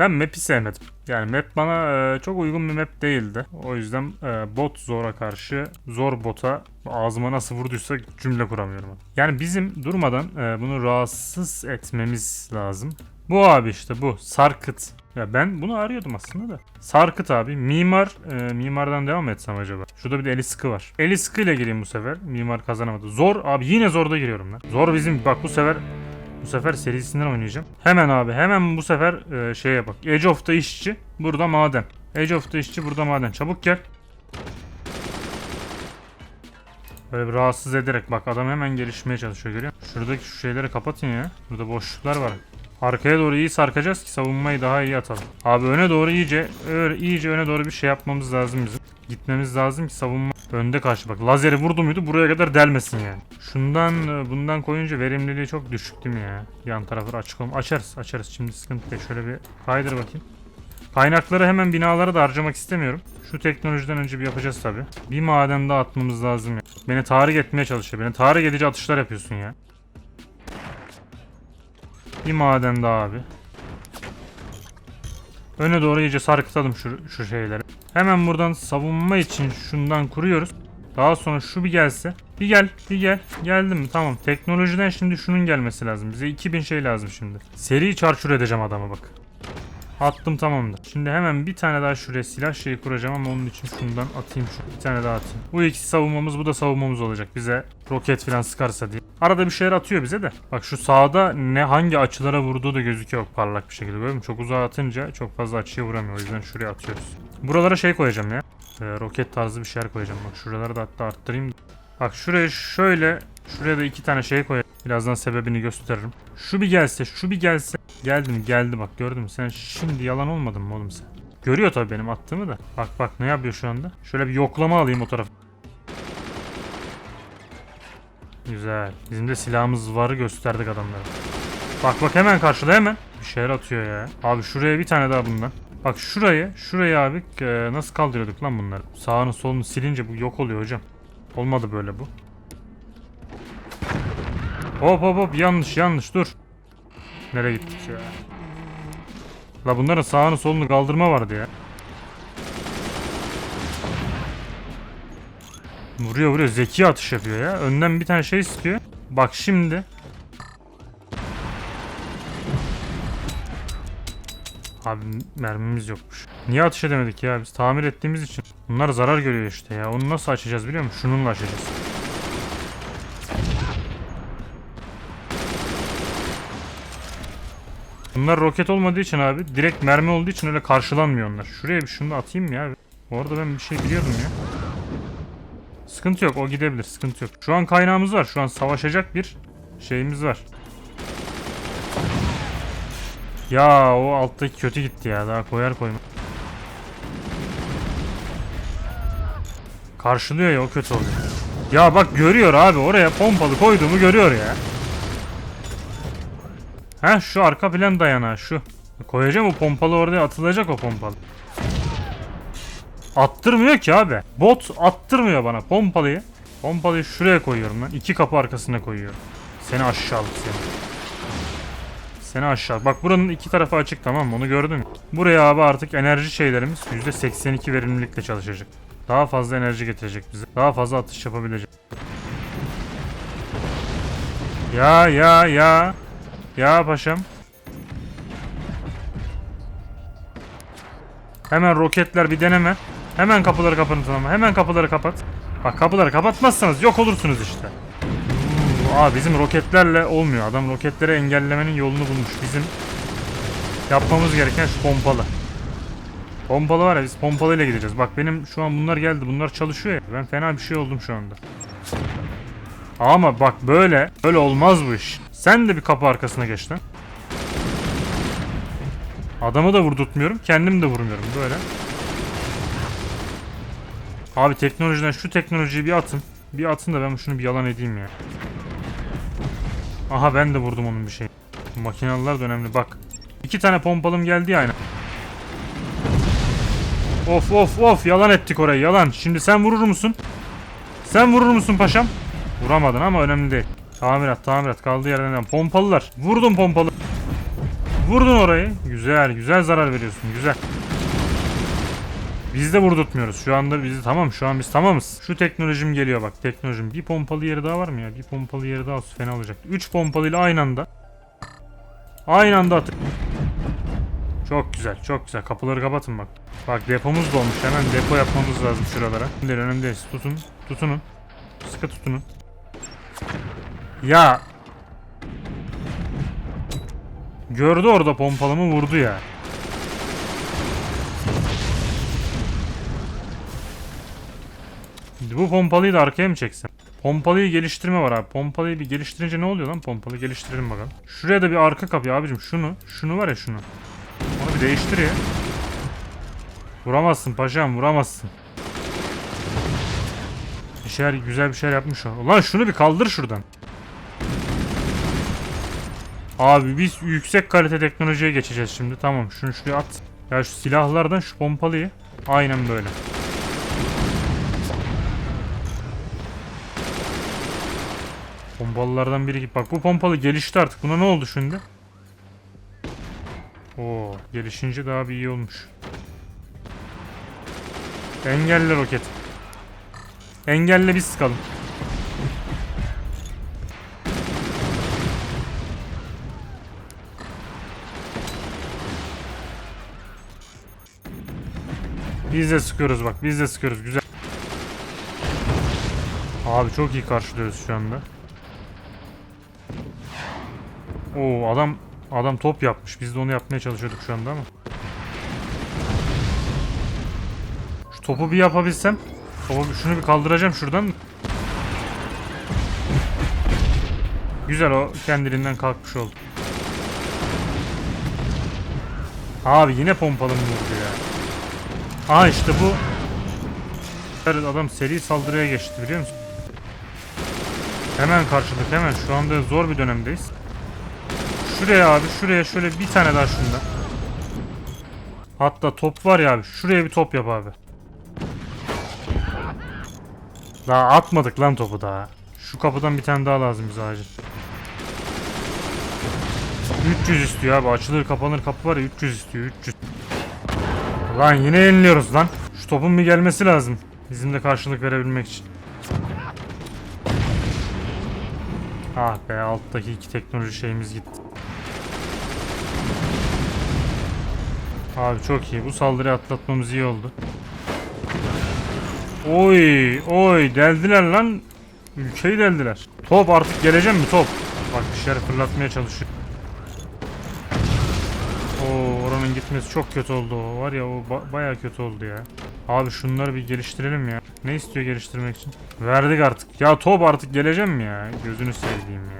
Ben map'i sevmedim. Yani map bana e, çok uygun bir map değildi. O yüzden e, bot zora karşı zor bota ağzıma nasıl vurduysa cümle kuramıyorum. Yani bizim durmadan e, bunu rahatsız etmemiz lazım. Bu abi işte bu. Sarkıt. Ya ben bunu arıyordum aslında da. Sarkıt abi. Mimar. e, mimardan devam etsem acaba? Şurada bir de eli sıkı var. Eli sıkı ile gireyim bu sefer. Mimar kazanamadı. Zor abi yine zorda giriyorum lan. Zor bizim bak bu sefer bu sefer serisinden oynayacağım. Hemen abi hemen bu sefer e, şeye bak. Edge of the işçi burada maden. Edge of the işçi burada maden. Çabuk gel. Böyle bir rahatsız ederek bak adam hemen gelişmeye çalışıyor görüyor musun? Şuradaki şu şeyleri kapatın ya. Burada boşluklar var. Arkaya doğru iyi sarkacağız ki savunmayı daha iyi atalım. Abi öne doğru iyice öyle iyice öne doğru bir şey yapmamız lazım bizim. Gitmemiz lazım ki savunma önde karşı bak. Lazeri vurdu muydu buraya kadar delmesin yani. Şundan e, bundan koyunca verimliliği çok düşük değil mi ya? Yan tarafları açık olma. Açarız açarız şimdi sıkıntı değil. Şöyle bir kaydır bakayım. Kaynakları hemen binalara da harcamak istemiyorum. Şu teknolojiden önce bir yapacağız tabi. Bir maden daha atmamız lazım ya. Beni tahrik etmeye çalışıyor. Beni tahrik edici atışlar yapıyorsun ya. Bir maden daha abi. Öne doğru iyice sarkıtalım şu, şu şeyleri. Hemen buradan savunma için şundan kuruyoruz. Daha sonra şu bir gelse. Bir gel, bir gel. Geldi mi? Tamam. Teknolojiden şimdi şunun gelmesi lazım. Bize 2000 şey lazım şimdi. Seri çarçur edeceğim adamı bak. Attım tamamdır. Şimdi hemen bir tane daha şuraya silah şeyi kuracağım ama onun için şundan atayım şu. Bir tane daha atayım. Bu ikisi savunmamız bu da savunmamız olacak. Bize roket falan sıkarsa diye. Arada bir şeyler atıyor bize de. Bak şu sağda ne hangi açılara vurduğu da gözüküyor parlak bir şekilde. Görüyor musun? Çok uzağa atınca çok fazla açıya vuramıyor. O yüzden şuraya atıyoruz. Buralara şey koyacağım ya. Ee, roket tarzı bir şeyler koyacağım. Bak şuraları da hatta arttırayım. Bak şuraya şöyle Şuraya da iki tane şey koyayım. Birazdan sebebini gösteririm. Şu bir gelse, şu bir gelse. Geldi mi? Geldi bak gördün mü? Sen şimdi yalan olmadın mı oğlum sen? Görüyor tabii benim attığımı da. Bak bak ne yapıyor şu anda? Şöyle bir yoklama alayım o tarafa. Güzel. Bizim de silahımız varı gösterdik adamlara. Bak bak hemen karşıda hemen. Bir şeyler atıyor ya. Abi şuraya bir tane daha bundan. Bak şurayı, şurayı abi e, nasıl kaldırıyorduk lan bunları? Sağını solunu silince bu yok oluyor hocam. Olmadı böyle bu. Hop hop hop yanlış yanlış dur. Nereye gittik ya? La bunların sağını solunu kaldırma vardı ya. Vuruyor vuruyor zeki atış yapıyor ya. Önden bir tane şey istiyor. Bak şimdi. Abi mermimiz yokmuş. Niye atış edemedik ya biz tamir ettiğimiz için. Bunlar zarar görüyor işte ya. Onu nasıl açacağız biliyor musun? Şununla açacağız. Bunlar roket olmadığı için abi direkt mermi olduğu için öyle karşılanmıyor onlar. Şuraya bir şunu da atayım ya. Bu arada ben bir şey biliyordum ya. Sıkıntı yok o gidebilir sıkıntı yok. Şu an kaynağımız var. Şu an savaşacak bir şeyimiz var. Ya o alttaki kötü gitti ya. Daha koyar koyma. Karşılıyor ya o kötü oluyor. Ya bak görüyor abi oraya pompalı koyduğumu görüyor ya. Ha şu arka plan dayanağı şu. Koyacağım o pompalı oraya atılacak o pompalı. Attırmıyor ki abi. Bot attırmıyor bana pompalıyı. Pompalıyı şuraya koyuyorum lan. İki kapı arkasına koyuyorum. Seni aşağılık seni. Seni aşağı. Bak buranın iki tarafı açık tamam mı? Onu gördün mü? Buraya abi artık enerji şeylerimiz %82 verimlilikle çalışacak. Daha fazla enerji getirecek bize. Daha fazla atış yapabilecek. Ya ya ya. Ya paşam. Hemen roketler bir deneme. Hemen kapıları kapatın ama. Hemen kapıları kapat. Bak kapıları kapatmazsanız yok olursunuz işte. Aa bizim roketlerle olmuyor. Adam roketleri engellemenin yolunu bulmuş. Bizim yapmamız gereken şu pompalı. Pompalı var ya biz pompalıyla gideceğiz. Bak benim şu an bunlar geldi. Bunlar çalışıyor ya. Ben fena bir şey oldum şu anda. Ama bak böyle böyle olmaz bu iş. Sen de bir kapı arkasına geç lan. Adamı da vurdurtmuyorum. Kendim de vurmuyorum böyle. Abi teknolojiden şu teknolojiyi bir atın. Bir atın da ben şunu bir yalan edeyim ya. Aha ben de vurdum onun bir şey. Makinalılar da önemli bak. İki tane pompalım geldi ya aynı. Of of of yalan ettik orayı yalan. Şimdi sen vurur musun? Sen vurur musun paşam? Vuramadın ama önemli değil. Tamirat tamirat kaldığı yerden. Pompalılar. Vurdum pompalı. Vurdun orayı. Güzel güzel zarar veriyorsun güzel. Biz de vurdurtmuyoruz. Şu anda bizi tamam şu an biz tamamız. Şu teknolojim geliyor bak teknolojim. Bir pompalı yeri daha var mı ya? Bir pompalı yeri daha olsa fena olacak. 3 pompalıyla aynı anda. Aynı anda atın. Çok güzel çok güzel. Kapıları kapatın bak. Bak depomuz dolmuş. Hemen depo yapmamız lazım şuralara. Önemli önemli değil. Tutun. Tutunun. Sıkı tutunun. Ya. Gördü orada pompalımı vurdu ya. Bu pompalıyı da arkaya mı çeksem? Pompalıyı geliştirme var abi. Pompalıyı bir geliştirince ne oluyor lan? Pompalı geliştirelim bakalım. Şuraya da bir arka kapı abicim. Şunu. Şunu var ya şunu. Onu bir değiştir ya. Vuramazsın paşam vuramazsın. Bir şeyler güzel bir şeyler yapmış o. Ulan şunu bir kaldır şuradan. Abi biz yüksek kalite teknolojiye geçeceğiz şimdi. Tamam şunu şuraya at. Ya şu silahlardan şu pompalıyı. Aynen böyle. Pompalılardan biri gibi. Bak bu pompalı gelişti artık. Buna ne oldu şimdi? Oo, gelişince daha bir iyi olmuş. Engelle roket. Engelle biz sıkalım. Biz de sıkıyoruz bak. Biz de sıkıyoruz. Güzel. Abi çok iyi karşılıyoruz şu anda. Oo adam adam top yapmış. Biz de onu yapmaya çalışıyorduk şu anda ama. Şu topu bir yapabilsem. Topu şunu bir kaldıracağım şuradan. Güzel o kendiliğinden kalkmış oldu. Abi yine pompalı vurdu ya? Aa işte bu. Adam seri saldırıya geçti biliyor musun? Hemen karşılık hemen. Şu anda zor bir dönemdeyiz. Şuraya abi şuraya şöyle bir tane daha şunda. Hatta top var ya abi. Şuraya bir top yap abi. Daha atmadık lan topu daha. Şu kapıdan bir tane daha lazım bize acil. 300 istiyor abi. Açılır kapanır kapı var ya 300 istiyor 300. Lan yine yeniliyoruz lan. Şu topun bir gelmesi lazım. Bizim de karşılık verebilmek için. Ah be alttaki iki teknoloji şeyimiz gitti. Abi çok iyi. Bu saldırıyı atlatmamız iyi oldu. Oy oy deldiler lan. Ülkeyi deldiler. Top artık gelecek mi top? Bak bir şeyler fırlatmaya çalışıyor. Oo oranın gitmesi çok kötü oldu. Var ya o ba- bayağı kötü oldu ya. Abi şunları bir geliştirelim ya. Ne istiyor geliştirmek için? Verdik artık. Ya top artık geleceğim mi ya? Gözünü sevdiğim ya.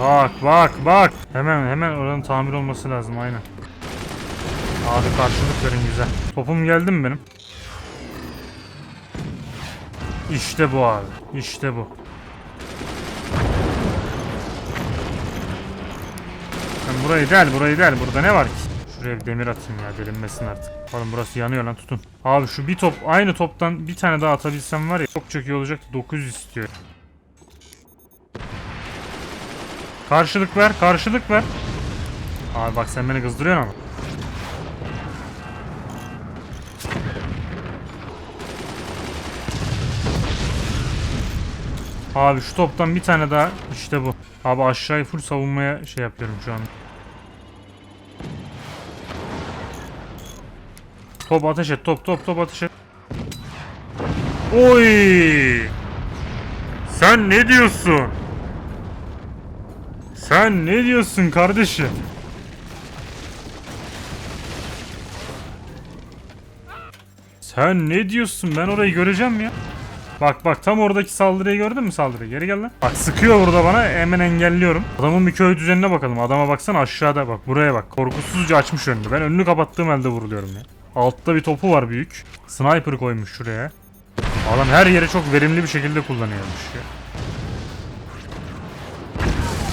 Bak bak bak. Hemen hemen oranın tamir olması lazım aynen. Abi karşılık verin güzel. Topum geldi mi benim? İşte bu abi. İşte bu. Sen burayı del burayı del. Burada ne var ki? Şuraya bir demir atayım ya delinmesin artık. Oğlum burası yanıyor lan tutun. Abi şu bir top aynı toptan bir tane daha atabilsem var ya çok çok iyi olacak. 900 istiyor. Karşılık ver karşılık ver. Abi bak sen beni kızdırıyorsun ama. Abi şu toptan bir tane daha işte bu. Abi aşağıyı full savunmaya şey yapıyorum şu an. Top ateş et top top top ateş et. Oy! Sen ne diyorsun? Sen ne diyorsun kardeşim? Sen ne diyorsun? Ben orayı göreceğim ya. Bak bak tam oradaki saldırıyı gördün mü saldırıyı? Geri gel lan. Bak sıkıyor burada bana hemen engelliyorum. Adamın bir köy düzenine bakalım. Adama baksana aşağıda bak buraya bak. Korkusuzca açmış önünü. Ben önünü kapattığım halde vuruluyorum ya. Altta bir topu var büyük. Sniper koymuş şuraya. Adam her yere çok verimli bir şekilde kullanıyormuş ya.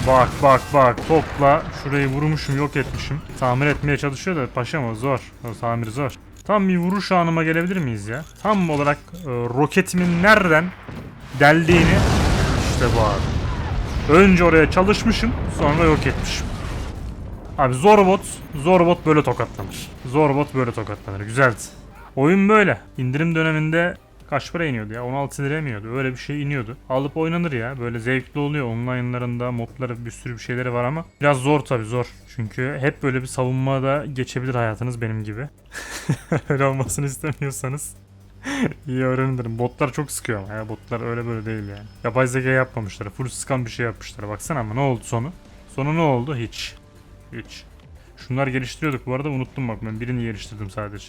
Bak bak bak topla şurayı vurmuşum yok etmişim. Tamir etmeye çalışıyor da paşam o zor. O tamir zor. Tam bir vuruş anıma gelebilir miyiz ya? Tam olarak e, roketimin nereden deldiğini işte bu abi. Önce oraya çalışmışım sonra yok etmişim. Abi Zorbot, Zorbot böyle tokatlanır. Zorbot böyle tokatlanır. Güzeldi. Oyun böyle. İndirim döneminde kaç para iniyordu ya? 16 liraya mı iniyordu? Öyle bir şey iniyordu. Alıp oynanır ya. Böyle zevkli oluyor. Online'larında modları bir sürü bir şeyleri var ama biraz zor tabii zor. Çünkü hep böyle bir savunmada geçebilir hayatınız benim gibi. öyle olmasını istemiyorsanız iyi öğrenirim. Botlar çok sıkıyor ama ya. Botlar öyle böyle değil yani. Yapay zeka yapmamışlar. Full sıkan bir şey yapmışlar. Baksana ama ne oldu sonu? Sonu ne oldu? Hiç. Hiç. Şunlar geliştiriyorduk bu arada unuttum bak ben birini geliştirdim sadece.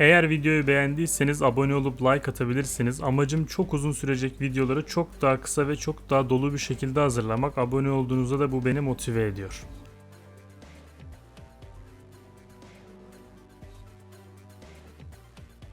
Eğer videoyu beğendiyseniz abone olup like atabilirsiniz. Amacım çok uzun sürecek videoları çok daha kısa ve çok daha dolu bir şekilde hazırlamak. Abone olduğunuzda da bu beni motive ediyor.